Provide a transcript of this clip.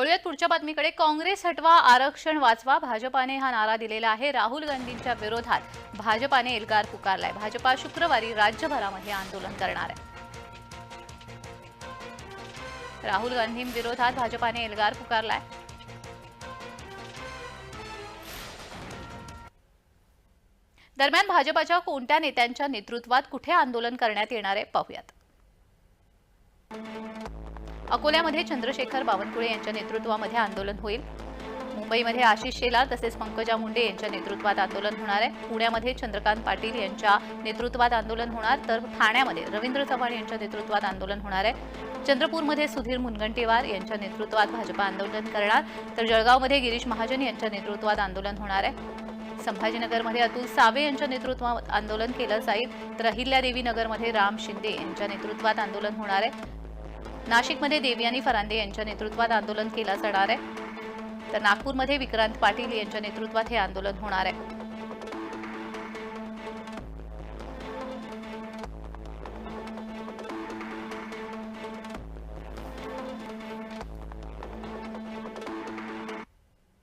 वळूयात पुढच्या बातमीकडे काँग्रेस हटवा आरक्षण वाचवा भाजपाने हा नारा दिलेला आहे. राहुल गांधींच्या विरोधात भाजपाने एल्गार पुकारलाय. भाजपा शुक्रवारी राज्यभरामध्ये आंदोलन करणार आहे. राहुल गांधींविरोधात भाजपाने एल्गार पुकारलाय. दरम्यान भाजपाच्या कोणत्या नेत्यांच्या नेतृत्वात कुठे आंदोलन करण्यात येणार आहे? पाहूयात. अकोल्यामध्ये चंद्रशेखर बावनकुळे यांच्या नेतृत्वामध्ये आंदोलन होईल. मुंबईमध्ये आशिष शेलार तसेच पंकजा मुंडे यांच्या नेतृत्वात आंदोलन होणार आहे. पुण्यामध्ये चंद्रकांत पाटील यांच्या नेतृत्वात आंदोलन होणार तर ठाण्यामध्ये रवींद्र चव्हाण यांच्या नेतृत्वात आंदोलन होणार आहे. चंद्रपूरमध्ये सुधीर मुनगंटीवार यांच्या नेतृत्वात भाजपा आंदोलन करणार तर जळगावमध्ये गिरीश महाजन यांच्या नेतृत्वात आंदोलन होणार आहे. संभाजीनगरमध्ये अतुल सावे यांच्या नेतृत्वात आंदोलन केलं जाईल तर अहिल्यादेवी नगरमध्ये राम शिंदे यांच्या नेतृत्वात आंदोलन होणार आहे. नाशिकमध्ये देवयानी फरांदे यांच्या नेतृत्वात आंदोलन केलं जाणार आहे. तर नागपूरमध्ये विक्रांत पाटील यांच्या नेतृत्वात हे आंदोलन होणार आहे.